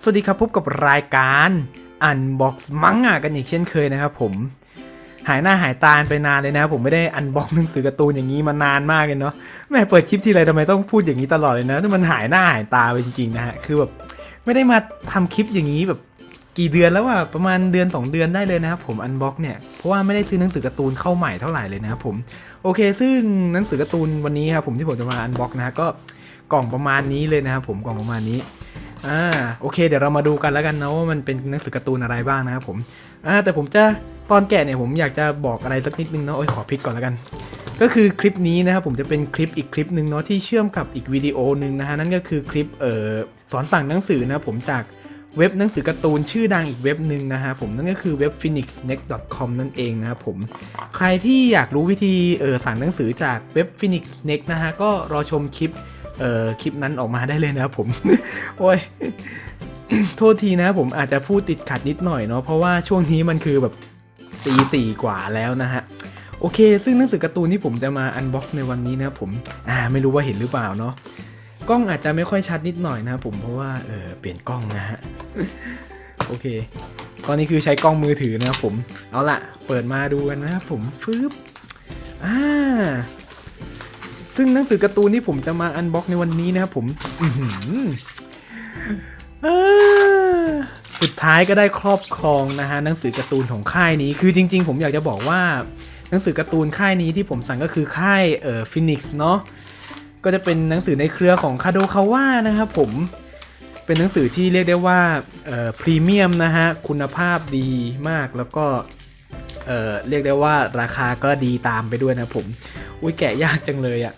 สวัสดีครับพบกับรายการอันบ็อกซ์มังงะกันอีกเช่นเคยนะครับผมหายหน้าหายตาไปนานเลยนะครับผมไม่ได้อันบ็อกหนังสือการ์ตูนอย่างนี้มานานมากเลยเนาะแม่เปิดคลิปทีไรทำไมต้องพูดอย่างนี้ตลอดเลยนะมันหายหน้าหายตาไปจริงๆนะฮะคือแบบไม่ได้มาทำคลิปอย่างนี้แบบกี่เดือนแล้วอะประมาณเดือน 2 เดือนได้เลยนะครับผมอันบ็อกเนี่ยเพราะว่าไม่ได้ซื้อหนังสือการ์ตูนเข้าใหม่เท่าไหร่เลยนะครับผมโอเค ซึ่งหนังสือการ์ตูนวันนี้ครับผมที่ผมจะมาอันบ็อกนะฮะก็กล่องประมาณนี้เลยนะครับผมกล่องประมาณนี้ อ่าโอเค เดี๋ยวเรามาดูกันแล้วกันนะว่ามันเป็นหนังสือการ์ตูนอะไรบ้างนะครับผมอ่าแต่ผมจะตอนแกะเนี่ยผมอยากจะบอกอะไรสักนิดนึงเนาะโอ้ยขอพลิกก่อนแล้วกัน ก็คือคลิปนี้นะครับผมจะเป็นคลิปอีกคลิปหนึ่งเนาะที่เชื่อมกับอีกวิดีโอหนึ่งนะฮะนั่นก็คือคลิปเอ่อสอนสั่งหนังสือนะครับผมจากเว็บหนังสือการ์ตูนชื่อดังอีกเว็บหนึ่งนะฮะผมนั่นก็คือเว็บ phoenixnext.com นั่นเองนะครับผมใครที่อยากรู้วิธีเออสั่งหนังสือจากเว็บ phoenixnext นะฮะก็รอชมคลิป เอ่อคลิปนั้นออกมาได้เลยนะครับผม โอ้ยโทษทีนะผมอาจจะพูดติดขัดนิดหน่อยเนาะเพราะว่าช่วงนี้มันคือแบบตีสี่กว่าแล้วนะฮะโอเค ซึ่งหนังสือการ์ตูนที่ผมจะมาอันบ็อกในวันนี้นะผมอ่าไม่รู้ว่าเห็นหรือเปล่าเนาะกล้องอาจจะไม่ค่อยชัดนิดหน่อยนะครับผมเพราะว่าเออเปลี่ยนกล้องนะฮะโอเค ตอนนี้คือใช้กล้องมือถือนะครับผม เอาละเปิดมาดูกันนะครับผมฟึบอ่า ซึ่งหนังสือการ์ตูนที่ผมจะมาอันบ็อกในวันนี้นะครับผมสุดท้ายก็ได้ครอบครองนะฮะหนังสือการ์ตูนของค่ายนี้ คือจริง ๆ ผมอยากจะบอกว่า หนังสือการ์ตูนค่ายนี้ที่ผมสั่งก็คือค่ายเอ่อฟินิกส์เนาะก็จะเป็นหนังสือในเครือของคาโดคาว่านะครับผมเป็นหนังสือที่เรียกได้ว่าเอ่อพรีเมียมนะฮะคุณภาพดีมากแล้วก็เอ่อเรียกได้ว่าราคาก็ดีตามไปด้วยนะผม อุ้ยแกะยากจังเลยอะ่ะ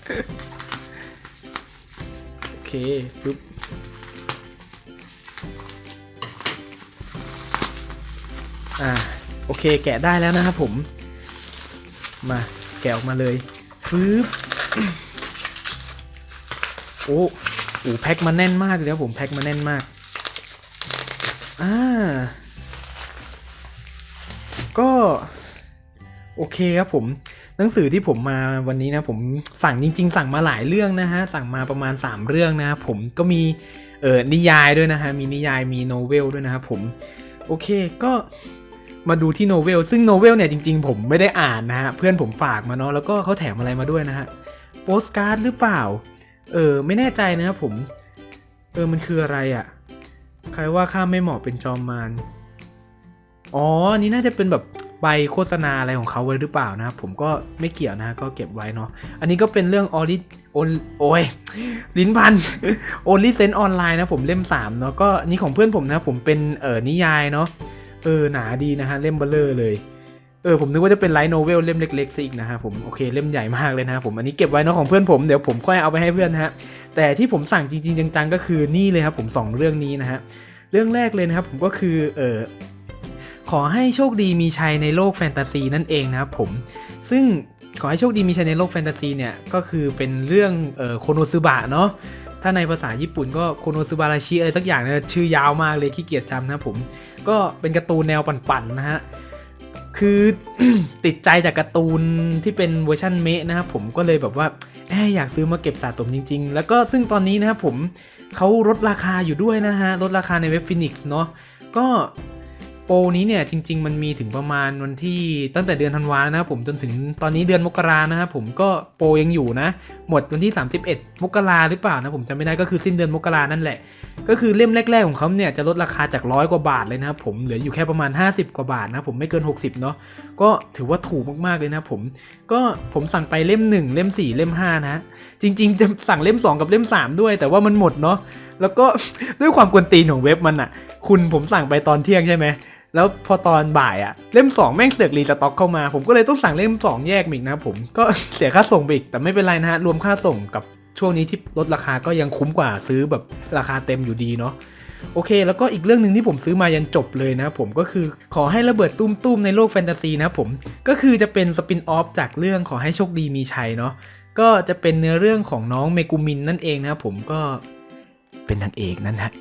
โอเคปึ๊บอ่าโอเคแกะได้แล้วนะครับผม มาแกะออกมาเลยปึ๊บโอ้โหแพ็คมาแน่นมากเลยครับผมแพ็คมาแน่นมากอ่าก็ โอเคครับผม หนังสือที่ผมมาวันนี้นะผมสั่งจริง ๆ สั่งมาหลายเรื่องนะฮะสั่งมาประมาณ 3 เรื่องนะผมก็มีเออนิยายด้วยนะฮะมีนิยายมีโนเวลด้วยนะครับผมโอเคก็มาดูที่โนเวลซึ่งโนเวลเนี่ยจริง ๆ ผมไม่ได้อ่านนะฮะเพื่อนผมฝากมาเนาะแล้วก็เขาแถมอะไรมาด้วยนะฮะโปสการ์ดหรือเปล่าเออไม่แน่ใจนะครับผมเออมันคืออะไรอะ่ะใครว่าข้าไม่เหมาะเป็นจอมมารอ๋ออันนี่น่าจะเป็นแบบ ใบโฆษณาอะไรของเขาไว้หรือเปล่านะครับผมก็ไม่เกี่ยวนะก็เก็บไว้เนาะอันนี้ก็เป็นเรื่องออริโอโอ้ยลิ้นพันโอลิเซนออนไลน์นะผมเล่ม3เนาะก็นี่ของเพื่อนผมนะผมเป็นเออนิยายเนาะเออหนาดีนะฮะเล่มเบลเลอร์เลยเออผมนึกว่าจะเป็นไลท์โนเวลเล่มเล็กๆซะอีกนะฮะผมโอเคเล่มใหญ่มากเลยนะครับผมอันนี้เก็บไว้เนาะของเพื่อนผมเดี๋ยวผมค่อยเอาไปให้เพื่อนนะฮะแต่ที่ผมสั่งจริงๆจังๆก็คือนี่เลยครับผมสองเรื่องนี้นะฮะเรื่องแรกเลยนะครับผมก็คือเออ ขอให้โชคดีมีชัยในโลกแฟนตาซีนั่นเองนะครับผม ซึ่งขอให้โชคดีมีชัยในโลกแฟนตาซีเนี่ย ก็คือเป็นเรื่องเอ่อโคโนซึบะเนาะ ถ้าในภาษาญี่ปุ่นก็โคโนซึบาราชิอะไรสักอย่างนะชื่อยาวมากเลยขี้เกียจจำนะครับผม ก็เป็นการ์ตูนแนวปั่นๆนะฮะ คือติดใจจากการ์ตูนที่เป็นเวอร์ชันเมะนะครับผมก็เลยแบบว่าแอบอยากซื้อมาเก็บสะสมจริง ๆ แล้วก็ซึ่งตอนนี้นะครับผมเขาลดราคาอยู่ด้วยนะฮะลดราคาในเว็บฟินิกส์เนาะก็ โปรนี้เนี่ยจริง ๆ มันมีถึงประมาณวันที่ตั้งแต่เดือนธันวานะครับผมจนถึงตอนนี้เดือนมกรานะครับผมก็โปรยังอยู่นะ หมดวันที่ 31 มกราหรือเปล่านะผมจำไม่ได้ก็คือสิ้นเดือนมกรานั่นแหละ ก็คือเล่มแรก ๆ ของเขาเนี่ยจะลดราคาจากร้อยกว่าบาทเลยนะครับผมเหลืออยู่แค่ประมาณ 50 กว่าบาทนะผมไม่เกิน 60เนาะก็ถือว่าถูกมากๆเลยนะผมก็ผมสั่งไปเล่ม 1 เล่ม 4 เล่ม 5 นะ จริง ๆ จะสั่งเล่ม 2 กับเล่ม 3 ด้วย แต่ว่ามันหมดเนาะแล้วก็ด้วยความกวนตีนของเว็บมันอะคุณผมสั่งไปตอนเที่ยงใช่ไหม แล้วพอตอนบ่ายอะเล่ม 2 แม่งเสือกรีสต็อกเข้ามา ผมก็เลยต้องสั่งเล่ม 2 แยกอีกนะผมก็เสียค่าส่งไปอีกแต่ไม่เป็นไรนะฮะรวมค่าส่งกับช่วงนี้ที่ลดราคาก็ยังคุ้มกว่าซื้อแบบราคาเต็มอยู่ดีเนาะโอเค แล้วก็อีกเรื่องหนึ่งที่ผมซื้อมายันจบเลยนะผมก็คือขอให้ระเบิดตุ้มๆในโลกแฟนตาซีนะผมก็คือจะเป็นสปินออฟจากเรื่องขอให้โชคดีมีชัยเนาะก็จะเป็นเนื้อเรื่องของน้องเมกุมินนั่นเองนะครับผมก็เป็นนางเอกนั่นฮะ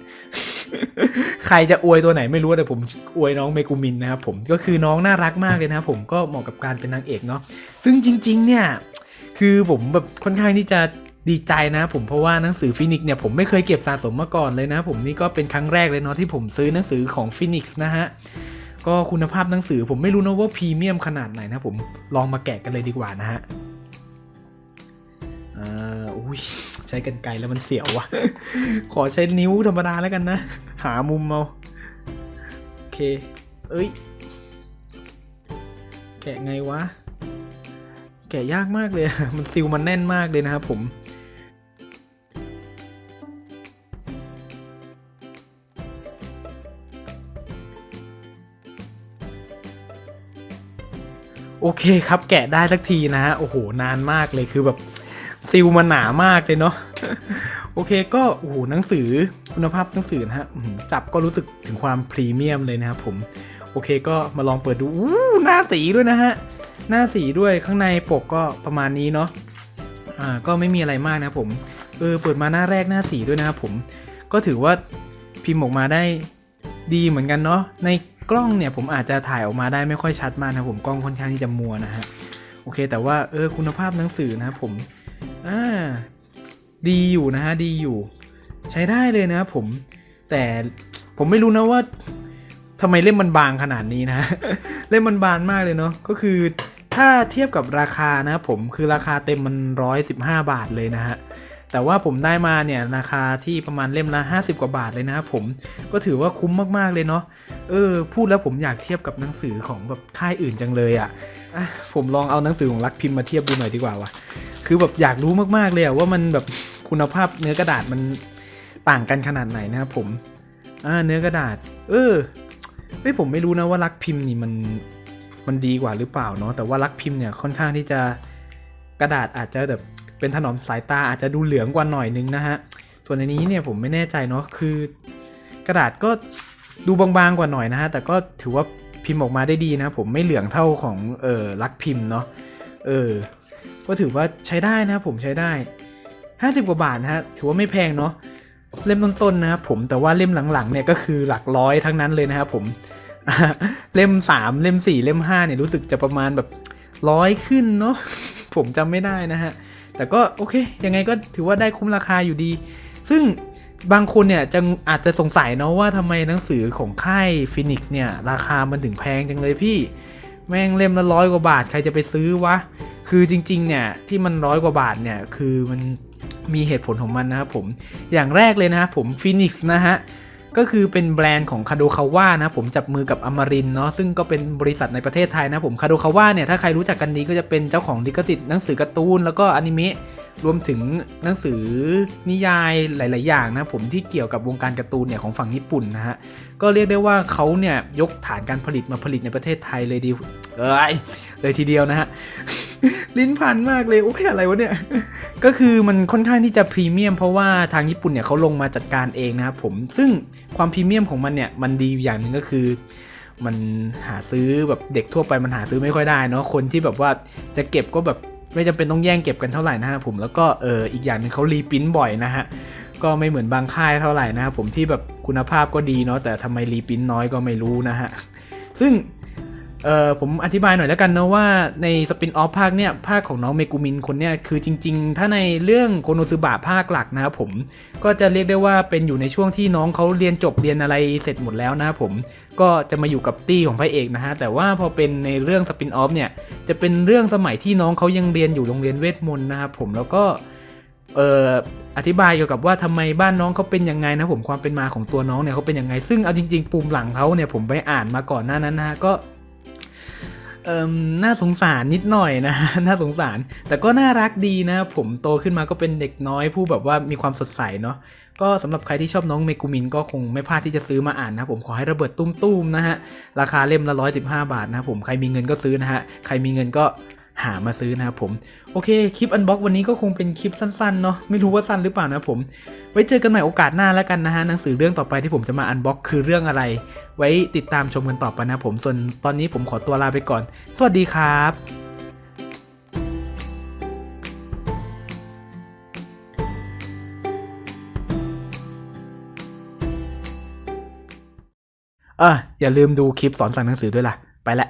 ใครจะอวยตัวไหนไม่รู้แต่ผมอวยน้องเมกุมินนะครับผมก็คือน้องน่ารักมากเลยนะครับผมก็เหมาะกับการเป็นนางเอกเนาะซึ่งจริง ๆ เนี่ยคือผมแบบค่อนข้างที่จะดีใจนะผมเพราะว่าหนังสือฟินิกเนี่ยผมไม่เคยเก็บสะสมมาก่อนเลยนะ ผมนี่ก็เป็นครั้งแรกเลยเนาะที่ผมซื้อหนังสือของฟินิกส์นะฮะก็คุณภาพหนังสือผมไม่รู้นะว่าพรีเมียมขนาดไหนนะผมลองมาแกะกันเลยดีกว่านะฮะอ่าอุ้ยใช้กันไกลแล้วมันเสียววะขอใช้นิ้วธรรมดาแล้วกันนะ หามุมเอาโอเค เอ้ย แกะไงวะ แกะยากมากเลย มันซิลมันแน่นมากเลยนะครับผมโอเคครับแกะได้สักทีนะฮะโอ้โหนานมากเลยคือแบบซิลมันหนามากเลยเนาะโอเคก็โอ้โหหนังสือ คุณภาพหนังสือนะฮะจับก็รู้สึกถึงความพรีเมียมเลยนะครับผม โอเคก็มาลองเปิดดูอู้หน้าสีด้วยนะฮะ หน้าสีด้วยข้างในปกก็ประมาณนี้เนาะอ่าก็ไม่มีอะไรมากนะผมเออเปิดมาหน้าแรกหน้าสีด้วยนะครับผม ก็ถือว่าพิมพ์ออกมาได้ดีเหมือนกันเนาะในกล้องเนี่ยผมอาจจะถ่ายออกมาได้ไม่ค่อยชัดมากนะผมกล้องค่อนข้างที่จะมัวนะฮะโอเค แต่ว่าเออคุณภาพหนังสือนะครับผมอ่าดีอยู่นะฮะดีอยู่ ใช้ได้เลยนะผม แต่ผมไม่รู้นะว่าทำไมเล่มมันบางขนาดนี้นะ เล่มมันบางมากเลยเนาะก็คือถ้าเทียบกับราคานะผมคือราคาเต็มมันร้อยสิบห้าบาทเลยนะฮะแต่ว่าผมได้มาเนี่ยราคาที่ประมาณเล่มละ 50 กว่าบาทเลยนะครับผมก็ถือว่าคุ้มมากๆเลยเนาะเออ พูดแล้วผมอยากเทียบกับหนังสือของแบบค่ายอื่นจังเลยอะ่ะอะผมลองเอาหนังสือของรักพิมพ์มาเทียบดูหน่อยดีกว่าวะคือแบบอยากรู้มากๆเลยอะว่ามันแบบคุณภาพเนื้อกระดาษมัน ต่างกันขนาดไหนนะครับผมอ่าเนื้อกระดาษ เออเฮ้ยผมไม่รู้นะว่ารักพิมพ์นี่มันมันดีกว่าหรือเปล่าเนาะแต่ว่ารักพิมพ์เนี่ยค่อนข้างที่จะกระดาษอาจจะแบบเป็นถนอมสายตาอาจจะดูเหลืองกว่าหน่อยนึงนะฮะส่วนในนี้เนี่ยผมไม่แน่ใจเนาะคือกระดาษก็ดูบางๆกว่าหน่อยนะฮะแต่ก็ถือว่าพิมพ์ออกมาได้ดีนะผมไม่เหลืองเท่าของเออรักพิมพ์เนาะเออก็ถือว่าใช้ได้นะครับผมใช้ได้ 50 กว่าบาทนะฮะถือว่าไม่แพงเนาะ เล่มต้นๆนะครับผมแต่ว่าเล่มหลังๆเนี่ยก็คือหลักร้อยทั้งนั้นเลยนะครับผมเล่ม3เล่ม4เล่ม5เนี่ยรู้สึกจะประมาณแบบร้อยขึ้นเนาะผมจำไม่ได้นะฮะแต่ก็โอเค ยังไงก็ถือว่าได้คุ้มราคาอยู่ดี ซึ่งบางคนเนี่ยจะอาจจะสงสัยเนาะว่าทำไมหนังสือของค่ายฟินิกซ์เนี่ยราคามันถึงแพงจังเลยพี่ แม่งเล่มละร้อยกว่าบาทใครจะไปซื้อวะ คือจริงๆเนี่ยที่มันร้อยกว่าบาทเนี่ยคือมัน มีเหตุผลของมันนะครับผมอย่างแรกเลยนะครับผมฟินิกซ์นะฮะก็คือเป็นแบรนด์ของคาโดคาว่านะผมจับมือกับอมรินเนาะซึ่งก็เป็นบริษัทในประเทศไทยนะผมคาโดคาว่าเนี่ยถ้าใครรู้จักกันดีก็จะเป็นเจ้าของลิขสิทธิ์หนังสือการ์ตูนแล้วก็อนิเมะรวมถึงหนังสือนิยายหลาย ๆ อย่างนะผมที่เกี่ยวกับวงการการ์ตูนเนี่ยของฝั่งญี่ปุ่นนะฮะก็เรียกได้ว่าเขาเนี่ยยกฐานการผลิตมาผลิตในประเทศไทยเลยดีเอ้ยเลยทีเดียวนะฮะ ลิ้นพันมากเลยโอ้ยอะไรวะเนี่ย ก็คือมันค่อนข้างที่จะพรีเมียมเพราะว่าทางญี่ปุ่นเนี่ยเขาลงมาจัดการเองนะครับผม ซึ่งความพรีเมียมของมันเนี่ยมันดีอย่างหนึ่งก็คือ มันหาซื้อแบบเด็กทั่วไปมันหาซื้อไม่ค่อยได้เนาะคนที่แบบว่าจะเก็บก็แบบไม่จำเป็นต้องแย่งเก็บกันเท่าไหร่นะฮะผมแล้วก็เอออีกอย่างหนึ่งเขารีปริ้นบ่อยนะฮะก็ไม่เหมือนบางค่ายเท่าไหร่นะครับผมที่แบบคุณภาพก็ดีเนาะแต่ทำไมรีปริ้นน้อยก็ไม่รู้นะฮะซึ่ง เอ่อผมอธิบายหน่อยแล้วกันนะว่าในสปินออฟภาคเนี่ยภาคของน้องเมกุมินคนเนี่ยคือจริง ๆ ถ้าในเรื่องโกโนซึบะภาคหลักนะครับผมก็จะเรียกได้ว่าเป็นอยู่ในช่วงที่น้องเขาเรียนจบเรียนอะไรเสร็จหมดแล้วนะครับผมก็จะมาอยู่กับตี้ของพระเอกนะฮะแต่ว่าพอเป็นในเรื่องสปินออฟเนี่ยจะเป็นเรื่องสมัยที่น้องเขายังเรียนอยู่โรงเรียนเวทมนต์นะครับผมแล้วก็เอ่ออธิบายเกี่ยวกับว่าทำไมบ้านน้องเขาเป็นยังไงนะผมความเป็นมาของตัวน้องเนี่ยเขาเป็นยังไง ซึ่งเอาจริง ๆปุ่มหลังเขาเนี่ยผมไปอ่านมาก่อนหน้านั้นนะฮะก็ เอ่มน่าสงสารนิดหน่อยนะ น่าสงสาร แต่ก็น่ารักดีนะ ผมโตขึ้นมาก็เป็นเด็กน้อยผู้แบบว่ามีความสดใสเนาะ ก็สำหรับใครที่ชอบน้องเมกุมินก็คงไม่พลาดที่จะซื้อมาอ่านนะ ผมขอให้ระเบิดตุ้มๆนะฮะ ราคาเล่มละ 115 บาทนะผม ใครมีเงินก็ซื้อนะฮะ ใครมีเงินก็ หามาซื้อนะครับผมโอเคคลิปอันบ็อกวันนี้ก็คงเป็นคลิปสั้นๆเนาะไม่รู้ว่าสั้นหรือเปล่านะผมไว้เจอกันใหม่โอกาสหน้าแล้วกันนะฮะหนังสือเรื่องต่อไปที่ผมจะมาอันบ็อกคือเรื่องอะไร ไว้ติดตามชมกันต่อไปนะผมส่วนตอนนี้ผมขอตัวลาไปก่อน สวัสดีครับเอออย่าลืมดูคลิปสอนสั่งหนังสือด้วยล่ะ ไปละ